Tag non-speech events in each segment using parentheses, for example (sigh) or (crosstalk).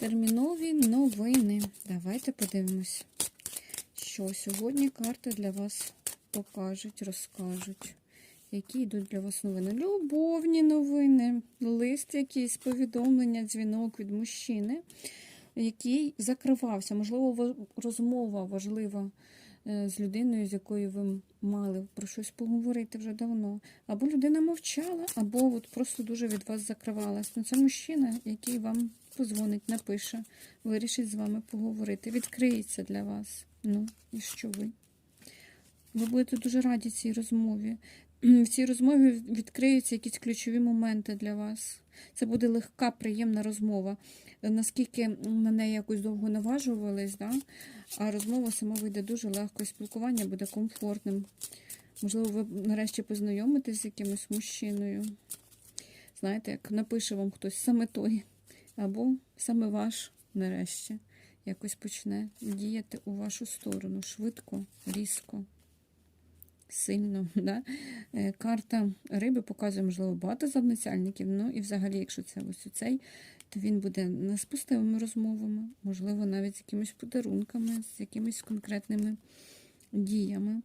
Термінові новини. Давайте подивимось, що сьогодні карти для вас покажуть, розкажуть. Які йдуть для вас новини? Любовні новини, лист якийсь, повідомлення, дзвінок від мужчини, який закривався. Можливо, розмова важлива з людиною, з якою ви мали про щось поговорити вже давно. Або людина мовчала, або от просто дуже від вас закривалась. Ну, це мужчина, який вам позвонить, напише, вирішить з вами поговорити. Відкриється для вас. Ну, і що ви? Ви будете дуже раді цій розмові. В цій розмові відкриються якісь ключові моменти для вас. Це буде легка, приємна розмова. Наскільки на неї якось довго наважувались, да? а розмова сама вийде дуже легко, і спілкування буде комфортним. Можливо, ви нарешті познайомитесь з якимось мужчиною. Знаєте, як напише вам хтось саме той, або саме ваш нарешті якось почне діяти у вашу сторону швидко, різко, сильно. (laughs) Да? Е, Карта риби показує, можливо, багато забницяльників. Ну і взагалі, якщо це ось цей, то він буде не з пустими розмовами, можливо, навіть з якимись подарунками, з якимись конкретними діями.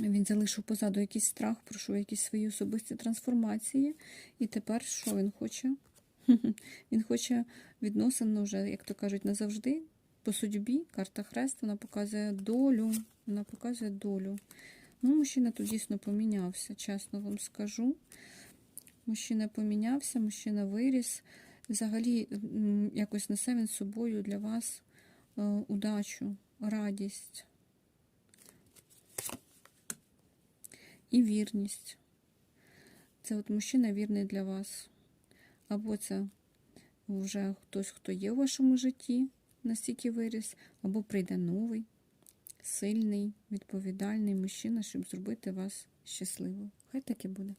Він залишив позаду якийсь страх, пройшов якісь свої особисті трансформації. І тепер що він хоче? (laughs) Він хоче відносин вже, як то кажуть, назавжди. По судьбі, карта хрест, вона показує долю. Вона показує долю. Ну, мужчина тут дійсно помінявся, чесно вам скажу. Мужчина помінявся, мужчина виріс. Взагалі, якось несе він з собою для вас е, удачу, радість і вірність. Це от мужчина вірний для вас. Або це вже хтось, хто є в вашому житті, настільки виріс, або прийде новий, сильний, відповідальний мужчина, щоб зробити вас щасливим. Хай так і буде.